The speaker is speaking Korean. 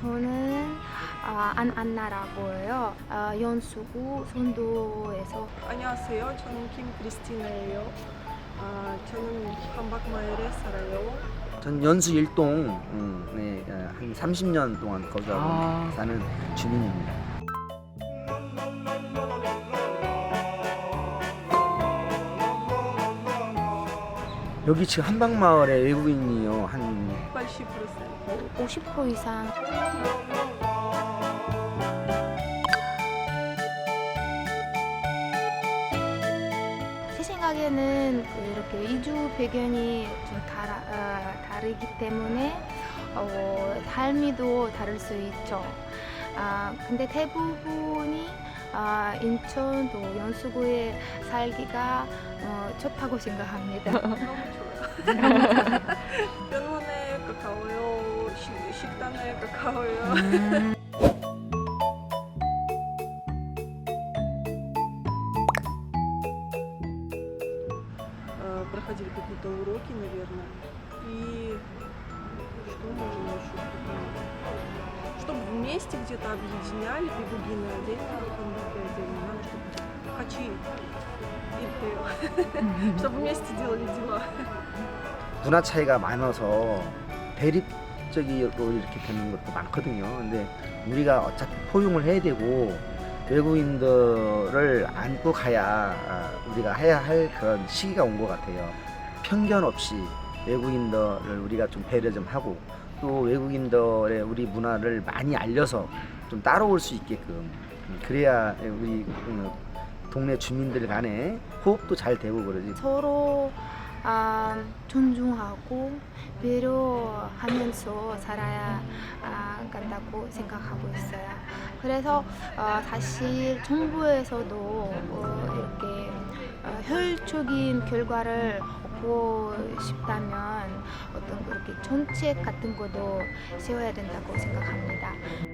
저는 아, 안안나라고 해요. 아, 연수구 선도에서 안녕하세요. 저는 김크리스티나예요. 아, 저는 한박마을에 살아요. 전 연수 일동 음, 네, 어, 한 30년 동안 거주하고 아. 사는 주민입니다. 여기 지금 한방마을에 외국인이요 한 80%. 50% 이상 제 생각에는 그 이렇게 이주 배경이 좀 다라, 어, 다르기 때문에 어, 삶이도 다를 수 있죠. 아, 근데 대부분이 아, 인천 또 연수구에 살기가 어, 좋다고 생각합니다. 너무 좋아요. 병원에 가까워요. 식, 식당에 가까워요. Э, Проходили какие-то уроки, наверное. вместе где-то объединяли бегугины отдельно, бандуки отдельно. Надо, чтобы хачи и пел. Чтобы вместе делали дела. 문화 차이가 많아서 대립적으로 이렇게 되는 것도 많거든요. 근데 우리가 어차피 포용을 해야 되고 외국인들을 안고 가야 아, 우리가 해야 할 그런 시기가 온 것 같아요. 편견 없이 외국인들을 우리가 좀 배려 좀 하고 또 외국인들의 우리 문화를 많이 알려서 좀 따라올 수 있게끔 음, 그래야 우리 음, 동네 주민들 간에 호흡도 잘 되고 그러지. 서로 아, 존중하고 배려하면서 살아야 아, 간다고 생각하고 있어요. 그래서 어, 사실 정부에서도 어, 이렇게 어, 효율적인 결과를 얻고 싶다면 그렇게 정책 같은 것도 세워야 된다고 생각합니다.